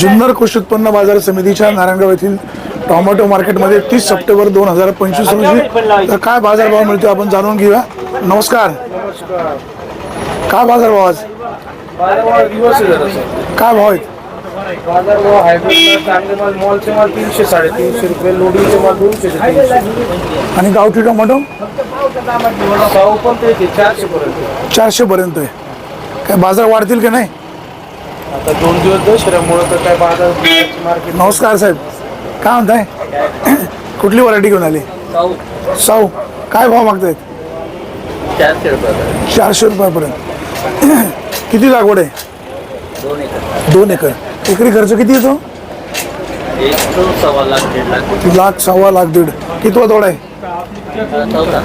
जुन्नर कृषी उत्पन्न बाजार समितीच्या नारायणगाव येथील टोमॅटो मार्केटमध्ये तीस सप्टेंबर दोन हजार पंचवीस रोजी तर काय बाजारभाव मिळतो आपण जाणून घेऊया. नमस्कार. काय बाजारभाव आज. काय भाव आहेत? बाजारभाव हायब्रिड चांगले माल मॉलचे माल तीनशे साडेतीनशे रुपये लोडिंगचे माल दोनशे ते तीनशे आणि गावठी टोमॅटो? साऊ पण ते येते चारशे पर्यंत चारशे पर्यंत आहे. काय बाजार वाढतील की नाही? आता दोन दिवस दसऱ्यामुळं तर काय बाजार मार्केट नमस्कार साहेब. काय म्हणताय? कुठली व्हरायटी घेऊन आली? साऊ. काय भाव मागतायत? चारशे रुपये चारशे रुपयापर्यंत. किती लागवड आहे? दोन एकर. दोन एकर. एकरी खर्च किती येतो? एक तो सव्वा लाख दीड लाख. लाख सव्वा लाख दीड. किती तोडा आहे? चौदा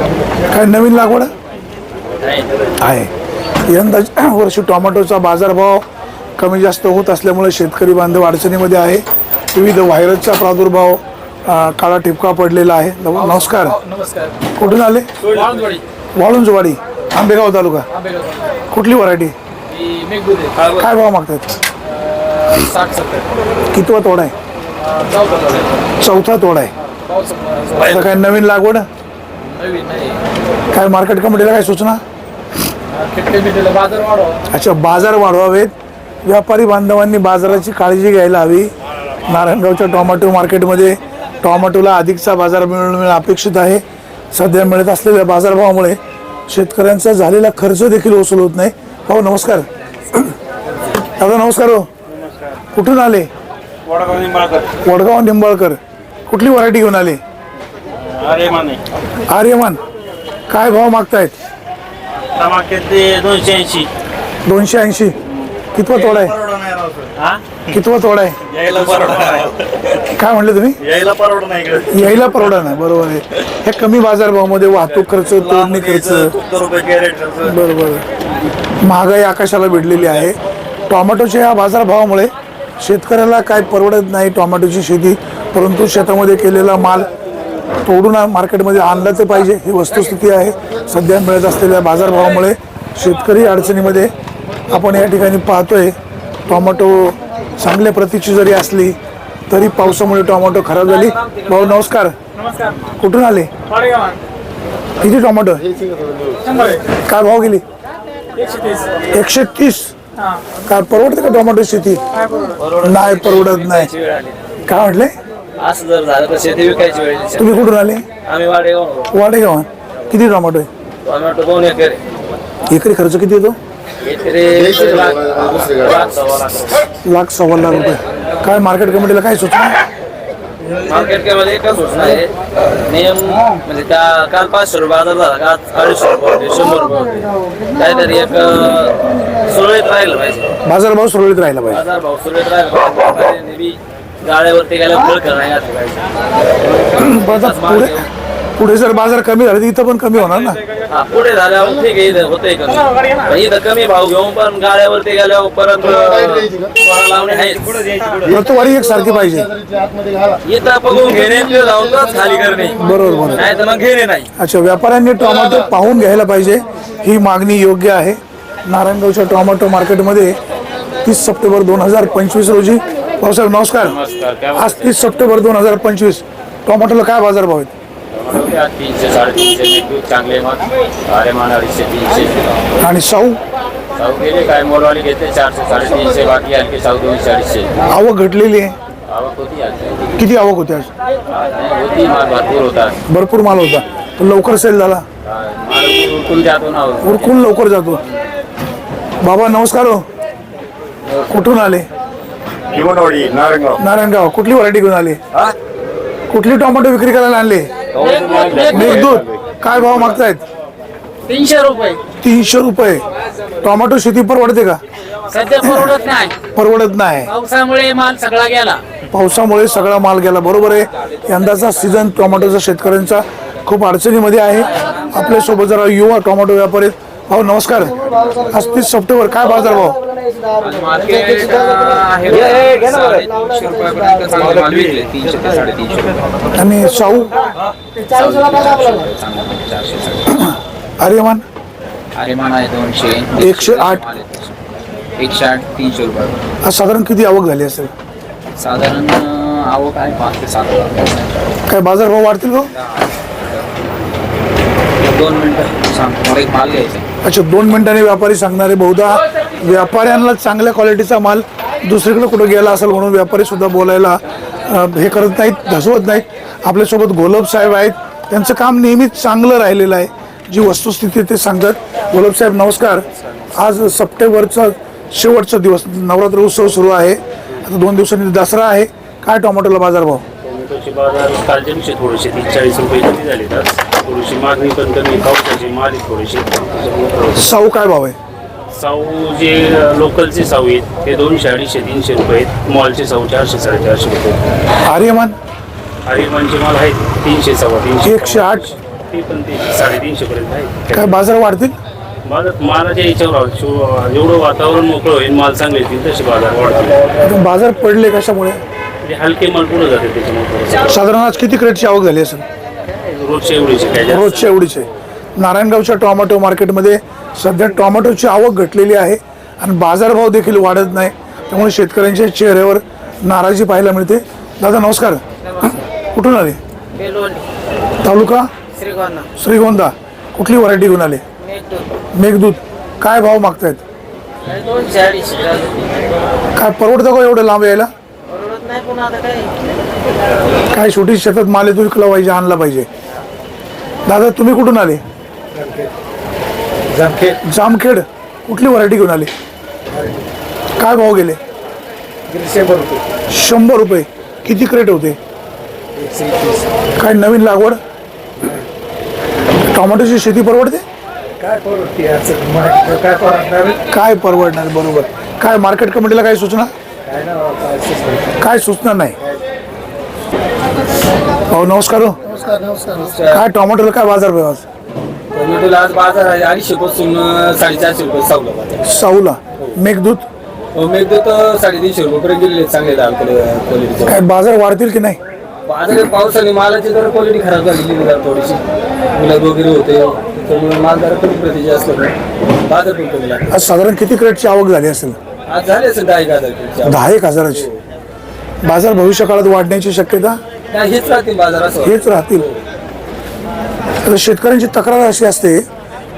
काय नवीन लागवड आहे? यंदा वर्षी टोमॅटोचा बाजारभाव कमी जास्त होत असल्यामुळे शेतकरी बांधव अडचणीमध्ये आहे. विविध व्हायरसचा प्रादुर्भाव अ, काळा टिपका पडलेला आहे. नम- नमस्कार. नमस्कार. कुठून आले? वाळूंजवाडी. वाळुंजवाडी. आंबेगाव तालुका. कुठली व्हरायटी? मेघदूत आहे. काय भाव मागतात साठ सत्तर. कितवा तोडा आहे? चौदा चौथा तोडा आहे. पाऊस आता काय नवीन लागवड? नवीन नाही. काय मार्केट कमिटीला काय सूचना? किटके बिटले बाजार वाढवा. अच्छा बाजार वाढवावेत. व्यापारी बांधवांनी बाजाराची काळजी घ्यायला हवी. नारायणगावच्या टोमॅटो मार्केटमध्ये टोमॅटोला अधिकचा बाजार मिळणं मिळणं अपेक्षित आहे. सध्या मिळत असलेल्या बाजारभावामुळे शेतकऱ्यांचा झालेला खर्च देखील वसूल होत नाही. हो नमस्कार. दादा नमस्कार हो. कुठून आले? वडगाव निंबाळकर. वडगाव निंबाळकर. कुठली व्हरायटी घेऊन आले? आर्यमान काय भाव मागतायत? दोनशे ऐंशी. दोनशे ऐंशी. कितवा तोडा आहे? हा? कितवा तोडा आहे? यायला परवडा काय म्हणले तुम्ही? यायला परवडा नाही इकडे. यायला परवडा नाही बरोबर आहे. हे कमी बाजारभावामध्ये वाहतूक खर्च तोडणी खर्च. रुपये कॅरेट बरोबर महागाई आकाशाला भिडलेली आहे. टोमॅटोच्या या बाजारभावामुळे शेतकऱ्याला काय परवडत नाही टोमॅटोची शेती परंतु शेतामध्ये केलेला माल तोडून आ- मार्केटमध्ये आणला तर पाहिजे. ही वस्तुस्थिती आहे. सध्या मिळत असलेल्या बाजारभावामुळे शेतकरी अडचणीमध्ये आपण या ठिकाणी पाहतोय टोमॅटो चांगल्या प्रतीची जरी असली तरी पावसामुळे टोमॅटो खराब झाली. भाऊ नमस्कार. नमस्कार. कुठून आले? वडगाव किती टोमॅटो? काय भाव गेली? एकशे तीस. हा. काय परवडते का टोमॅटो शेती? नाही परवडत नाही. काय म्हटले. तुम्ही कुठून आले? आम्ही वाडेगाव. वाडेगाव किती टोमॅटो आहे. एकर खर्च किती येतो? लाख सव्वा लाख रुपये. काय मार्केट कमिटीला काय सुचना मार्केटमध्ये एकच सूचना आहे. नियम म्हणजे का काल पाचशे रुपये बाजार झाला का अडीचशे रुपये होते शंभर रुपये होते. काहीतरी एक अं, सुरळीत राहिलं पाहिजे. बाजारभाव सुरळीत राहिला पाहिजे. बाजार भाव सुरळीत राहिला पाहिजे. नेहमी गाड्यावरती गेल्या फळ घातलं पाहिजे. पण आता पुढे पुढे जर बाजार कमी झाले तर इथं पण कमी होणार ना? हा पुढे झाल्यावर ठीक आहे इथं होतंय कमी. इथं कमी भाव घेऊन पण गाड्यावरती गेल्यावर परत कोणाला लावणे आहेच. प्रतवारी एक सारखी पाहिजे. इथं बघून घेणे ते जाऊन तर खाली करणे. बरोबर बरोबर. नाही तर मग घेणे नाही. अच्छा व्यापाऱ्यांनी टोमॅटो पाहून घ्यायला पाहिजे. ही मागणी योग्य आहे. नारायणगावच्या टोमॅटो मार्केटमध्ये तीस सप्टेंबर दोन हजार पंचवीस रोजी भाऊसाहेब नमस्कार. आज तीस सप्टेंबर दोन हजार पंचवीस. टोमॅटोला काय बाजारभाव आहेत? तीनशे साडेतीनशे मेघदूत चांगले मग अरे मान अडीचशे तीनशे आणि साऊ? साऊ गेले काय मोरवाली घेतले चारशे साडेतीनशे बाकी आणखी साऊ दोनशे अडीचशे. आवक घटलेली आहे? आवक होती आज. किती आवक होती आज? नाही, होती माल भरपूर होता. भरपूर माल होता. पण लवकर सेल झाला? माल उरकून जातो ना उरकून लवकर जातो. बाबा नमस्कार हो. कुठून आले? नारायणगाव. नारायणगाव. कुठली व्हरायटी घेऊन आले? हा? कुठली टोमॅटो विक्री करायला आणले? मेघदूत काय भाव मागतायत? तीनशे रुपये. तीनशे रुपये. टोमॅटो शेती परवडते का? सध्या परवडत नाही. परवडत नाही. पावसामुळे माल सगळा गेला. पावसामुळे सगळा माल गेला. बरोबर आहे. यंदाचा सीझन टोमॅटोचा शेतकऱ्यांचा खूप अडचणीमध्ये आहे. आपल्यासोबत जरा युवा टोमॅटो व्यापारी आहेत. भाऊ नमस्कार. आज तीस सप्टेंबर काय बाजार भाव? मार्केट आहे साडेतीनशे रुपयापर्यंत चांगले माल विकले तीनशे ते साडेतीनशे रुपये आणि शाहू? आर्यमान? अरे मान आहे दोनशे एकशे आठ. एकशे आठ तीनशे रुपये आज साधारण किती आवक झाली असेल? साधारण अं, आवक आहे पाच ते सात लाख. काय बाजारभाव वाढतील का एक दोन मिनिटं सांगतो मला एक माल घ्यायचा अच्छा दोन मिनिटांनी व्यापारी सांगणारे बहुधा व्यापाऱ्यांना चांगल्या क्वालिटीचा माल दुसरीकडे कुठं गेला असेल म्हणून व्यापारी सुद्धा बोलायला हे करत नाहीत धसवत नाहीत. आपल्यासोबत गोलब साहेब आहेत. त्यांचं काम नेहमीच चांगलं राहिलेलं आहे. जी वस्तुस्थिती ते सांगतात. गोलब साहेब नमस्कार. आज सप्टेंबरचा शेवटचा दिवस नवरात्र उत्सव सुरू आहे. आता दोन दिवसांनी दसरा आहे. काय टोमॅटोला बाजारभाव? टोमॅटोचे बाजार कालच्या दिवशी थोडेसे तीस चाळीस रुपये झाले थोडीशी मागणी पण कमी पावसाची आहे थोडीशी. साऊ काय भाव आहे? साऊ जे लोकलचे साऊ आहेत ते दोनशे अडीचशे तीनशे रुपये आहेत. मॉलचे साऊ चारशे साडेचारशे रुपये आर्यमान? हरिमानचे माल आहेत तीनशे सव्वा तीनशे. एकशे आठ. ते पण ते साडेतीनशे पर्यंत आहे काय बाजार वाढतील? बाजार मालाच्या याच्यावर. शो- जेवढं वातावरण मोकळं होईल माल चांगले येतील तसे बाजार वाढतील. बाजार पडले कशामुळे? ते हलके माल पुढे जाते त्याच्यामुळे. साधारण आज किती क्रेटची आवक झाली असेल? रोजचे एवढीचे काय जास्त? रोजच्या एवढीच आहे. नारायणगावच्या टोमॅटो मार्केटमध्ये सध्या टोमॅटोची आवक घटलेली आहे आणि बाजारभाव देखील वाढत नाही. त्यामुळे शेतकऱ्यांच्या चेहऱ्यावर नाराजी पाहायला मिळते. दादा नमस्कार. कुठून आले? तालुका? श्रीगोंदा. श्रीगोंदा. कुठली व्हरायटी घेऊन आले? मेघदूत. काय भाव मागतायत? दोनशे अडीचशे काय परवडतं का एवढं लांब यायला? परवडत नाही पण आता काय? काय छोटी शेतात माल येतो विकला पाहिजे आणला पाहिजे. दादा तुम्ही कुठून आले? जामखेड. कुठली व्हरायटी घेऊन आली? काय भाव गेले? शंभर रुपये. किती क्रेट होते? काय नवीन लागवड? टोमॅटोची शेती परवडते? काय परवडणार? बरोबर. काय मार्केट कमिटीला काय सूचना काय सूचना नाही? हो. नमस्कार हो. काय टोमॅटोला काय बाजार भाव आज? टोमॅटोला आज बाजार आहे अडीचशे पासून साडेचारशे रुपये सावला बाजार साऊला मेघदूत? हो मेघदूत साडेतीनशे रुपये पर्यंत गेलेले आहेत चांगले दाम क्वालिटीचे काय बाजार वाढतील की नाही? बाजार पावसाने मालाची जरा क्वालिटी खराब झालेली आहे जरा थोडीशी. गुलाब वगैरे होते त्यामुळे माल जरा कमी प्रतीचे असल्यामुळे बाजार पण कमी लागतो आज साधारण किती क्रेटची आवक झाली असेल? आज झाले असेल दहा एक हजार. दहा एक हजाराची. बाजार भविष्य काळात वाढण्याची शक्यता? हेच राहतील बाजार असं हेच राहतील. आता शेतकऱ्यांची तक्रार अशी असते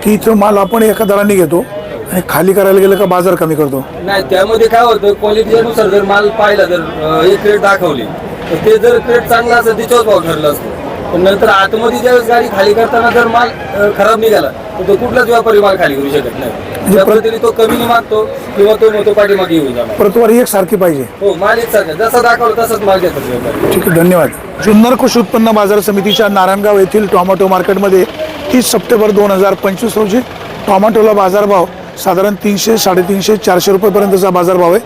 की इथं माल आपण एका दराने घेतो आणि खाली करायला गेलं का बाजार कमी करतो. नाही त्यामध्ये काय होतं क्वालिटीच्या नुसार जर माल पाहिला जर एक क्रेट दाखवली तर ते जर क्रेट चांगला असेल तिच्यावर भाव ठरला असतो. पण नंतर आतमध्ये ज्यावेळेस गाडी खाली करताना जर माल खराब निघाला तर तो कुठलाच व्यापारी माल खाली करू शकत नाही. त्या पद्धतीने तो कमी नाही मागतो किंवा तो पाठीमागे येऊन जा प्रतवारी एक सारखी पाहिजे. हो माल एक सारखा जसा दाखवला तसाच माल घेतात व्यापारी. ठीक आहे धन्यवाद. जुन्नर कृषी उत्पन्न बाजार समितीच्या नारायणगाव येथील टोमॅटो मार्केटमध्ये तीस सप्टेंबर दोन हजार पंचवीस रोजी टोमॅटोला बाजारभाव साधारण तीनशे साडेतीनशे चारशे रुपयेपर्यंतचा बाजारभाव आहे.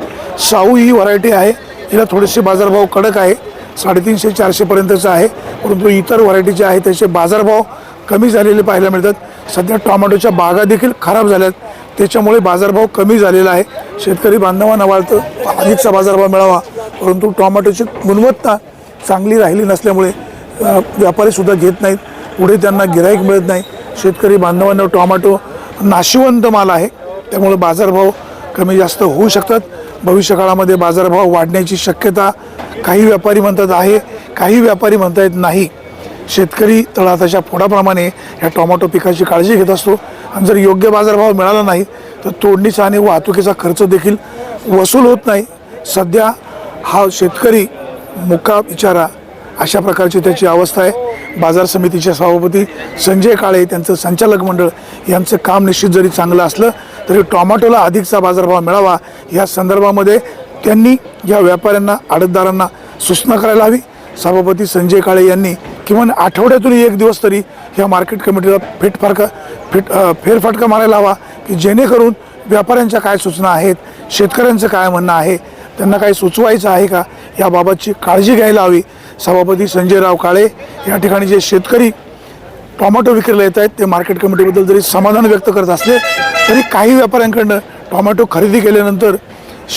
साऊ ही व्हरायटी आहे. हिला थोडेसे बाजारभाव कडक आहे. साडेतीनशे चारशेपर्यंतचा आहे. परंतु इतर व्हरायटी ज्या आहेत त्याचे बाजारभाव कमी झालेले पाहायला मिळतात. सध्या टोमॅटोच्या बागा देखील खराब झाल्यात. त्याच्यामुळे बाजारभाव कमी झालेला आहे. शेतकरी बांधवांना वाळतं अधिकचा बाजारभाव मिळावा. परंतु टोमॅटोची गुणवत्ता चांगली राहिली नसल्यामुळे व्यापारीसुद्धा घेत नाहीत. पुढे त्यांना गिराईक मिळत नाही. शेतकरी बांधवांना टोमॅटो नाशिवंत माल आहे. त्यामुळे बाजारभाव कमी जास्त होऊ शकतात. भविष्य काळामध्ये बाजारभाव वाढण्याची शक्यता काही व्यापारी म्हणतात आहे काही व्यापारी म्हणतायत नाही. शेतकरी तळाताच्या फोडाप्रमाणे या टोमॅटो पिकाची काळजी घेत असतो. आणि जर योग्य बाजारभाव मिळाला नाही तर तोडणीचा आणि वाहतुकीचा खर्च देखील वसूल होत नाही. सध्या हा शेतकरी मुका बिचारा अशा प्रकारची त्याची अवस्था आहे. बाजार समितीचे सभापती संजय काळे त्यांचं संचालक मंडळ यांचं काम निश्चित जरी चांगलं असलं तरी टोमॅटोला अधिकचा बाजारभाव मिळावा या संदर्भामध्ये त्यांनी या व्यापाऱ्यांना आडतदारांना सूचना करायला हवी. सभापती संजय काळे यांनी किमान आठवड्यातून एक दिवस तरी या मार्केट कमिटीला फेटफारका फेट फेरफटका मारायला हवा की जेणेकरून व्यापाऱ्यांच्या काय सूचना आहेत शेतकऱ्यांचं काय म्हणणं आहे त्यांना काही सुचवायचं आहे का? याबाबतची काळजी घ्यायला हवी. सभापती संजयराव काळे या ठिकाणी जे शेतकरी टोमॅटो विक्रीला येत आहेत ते मार्केट कमिटीबद्दल जरी समाधान व्यक्त करत असले तरी काही व्यापाऱ्यांकडनं टोमॅटो खरेदी केल्यानंतर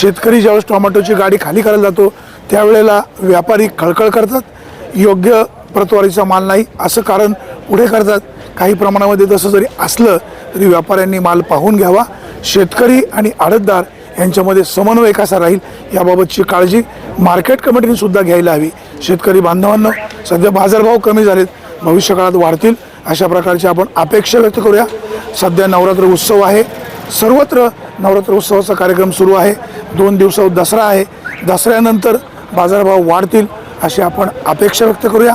शेतकरी ज्यावेळेस टोमॅटोची गाडी खाली करायला जातो त्यावेळेला व्यापारी खळखळ करतात. योग्य प्रतवारीचा माल नाही असं कारण पुढे करतात. काही प्रमाणामध्ये तसं जरी असलं तरी व्यापाऱ्यांनी माल पाहून घ्यावा. शेतकरी आणि आडतदार यांच्यामध्ये समन्वय कसा राहील याबाबतची काळजी मार्केट कमिटीने सुद्धा घ्यायला हवी. शेतकरी बांधवांना सध्या बाजारभाव कमी झालेत. भविष्यकाळात वाढतील अशा प्रकारची आपण अपेक्षा व्यक्त करूया. सध्या नवरात्र उत्सव आहे. सर्वत्र नवरात्र उत्सवाचा कार्यक्रम सुरू आहे. दोन दिवसावर दसरा आहे. दसऱ्यानंतर बाजारभाव वाढतील अशी आपण अपेक्षा व्यक्त करूया.